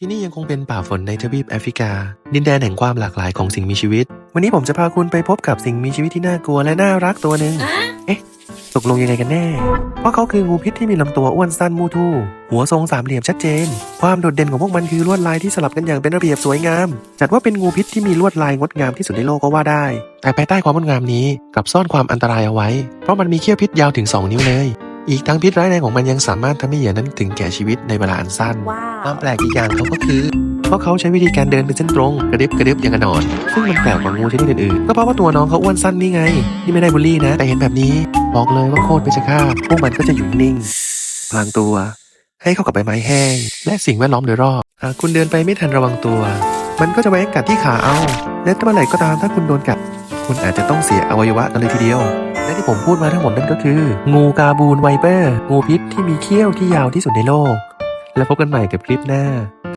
ที่นี่ยังคงเป็นป่าฝนในทวีปแอฟริกา ดินแดนแห่งความหลากหลายของสิ่งมีชีวิต วันนี้ผมจะพาคุณไปพบกับสิ่งมีชีวิตที่น่ากลัวและน่ารักตัวหนึ่งเอ๊ะ ตกลงยังไงกันแน่ เพราะเขาคืองูพิษที่มีลำตัวอ้วนสั้นมูทู่ หัวทรงสามเหลี่ยมชัดเจน ความโดดเด่นของพวกมันคือลวดลายที่สลับกันอย่างเป็นระเบียบสวยงาม จัดว่าเป็นงูพิษที่มีลวดลายงดงามที่สุดในโลกก็ว่าได้ แต่ภายใต้ความงดงามนี้กลับซ่อนความอันตรายเอาไว้ เพราะมันมีเขี้ยวพิษยาวถึง 2 นิ้วเลย อีกทั้งพิษร้ายแรงของมันยังสามารถทำให้เหยื่อนั้นถึงแก่ชีวิตในเวลาอันสั้นว้าคววามแปลกอีกอย่างเขาก็คือเพราะเขาใช้วิธีการเดินเป็นเส้นตรงกระดึบกระดึบอย่างกระหนอนซึ่งมันแปลกกว่างูชนิดอื่นๆก็เพราะว่าตัวน้องเขาอ้วนสั้นนี่ไง ที่ไม่ได้บูลลี่นะ แต่เห็นแบบนี้ บอกเลยว่าโคตรเป็นชะฆาตพวกมันก็จะอยู่นิ่งพลางตัว ให้เข้ากับใบไม้แห้ง และสิ่งแวดล้อมโดยรอบหากคุณเดินไปไม่ทันระวังตัว มันก็จะแวะกัดที่ขาเอาและถ้าเมื่อไหร่ก็ตามถ้าคุณโดนกัด คุณอาจจะต้องเสียอวัยวะกันเลยทีเดียว และที่ผมพูดมาทั้งหมดนั่นก็คือ งูกาบูนไวเปอร์ งูพิษที่มีเขี้ยวที่ยาวที่สุดในโลก แล้วพบกันใหม่กับคลิปหน้า